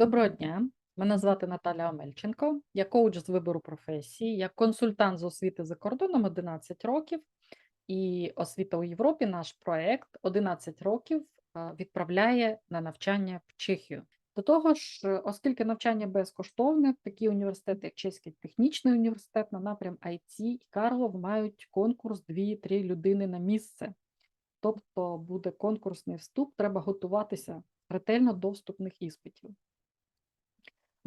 Доброго дня. Мене звати Наталя Омельченко. Я коуч з вибору професії, я консультант з освіти за кордоном 11 років. І освіта у Європі, наш проект 11 років відправляє на навчання в Чехію. До того ж, оскільки навчання безкоштовне, такі університети, як Чеський технічний університет на напрям IT і Карлов мають конкурс 2-3 людини на місце. Тобто буде конкурсний вступ, треба готуватися ретельно до вступних іспитів.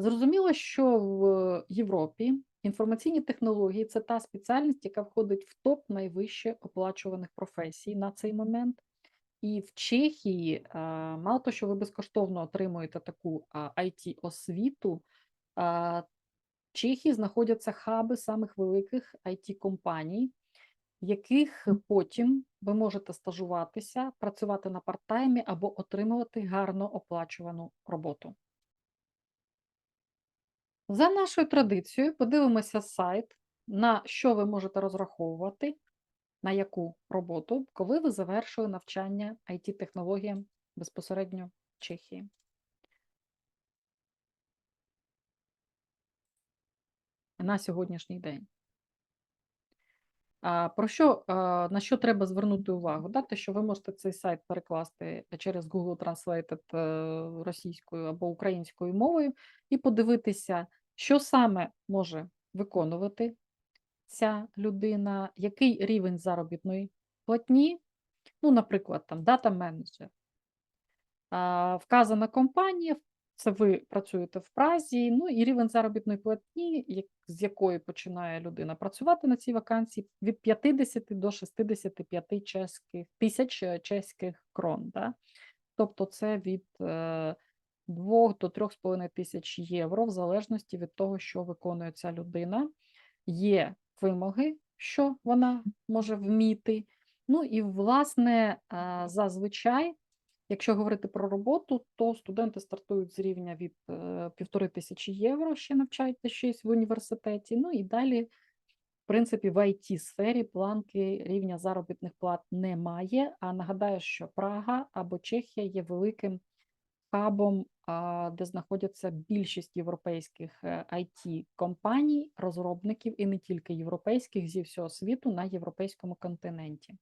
Зрозуміло, що в Європі інформаційні технології це та спеціальність, яка входить в топ найвище оплачуваних професій на цей момент. І в Чехії, мало того, що ви безкоштовно отримуєте таку it освіту в Чехії знаходяться хаби самих великих it компаній в яких потім ви можете стажуватися, працювати на парт-таймі або отримувати гарно оплачувану роботу. За нашою традицією, подивимося сайт, на що ви можете розраховувати, на яку роботу, коли ви завершили навчання IT-технологіям безпосередньо в Чехії. На сьогоднішній день. Про що, на що треба звернути увагу? Да? Те, що ви можете цей сайт перекласти через Google Translated е, російською або українською мовою і подивитися, що саме може виконувати ця людина, який рівень заробітної платні, ну, наприклад, там дата менеджер. Вказана компанія, це ви працюєте в Празі, ну і рівень заробітної платні, з якої починає людина працювати на цій вакансії, від 50 до 65 чеських, тисяч е, чеських крон. Да? Тобто це від е, 2 до 3,5 тисяч євро, в залежності від того, що виконує ця людина. Є вимоги, що вона може вміти. Ну і, власне, зазвичай Якщо говорити про роботу, то студенти стартують з рівня від е, півтори тисячі євро, ще навчаючись в університеті. Ну і далі, в принципі, в it сфері планки рівня заробітних плат немає. А нагадаю, що Прага або Чехія є великим хабом, де знаходяться більшість європейських it компаній, розробників і не тільки європейських зі всього світу на європейському континенті.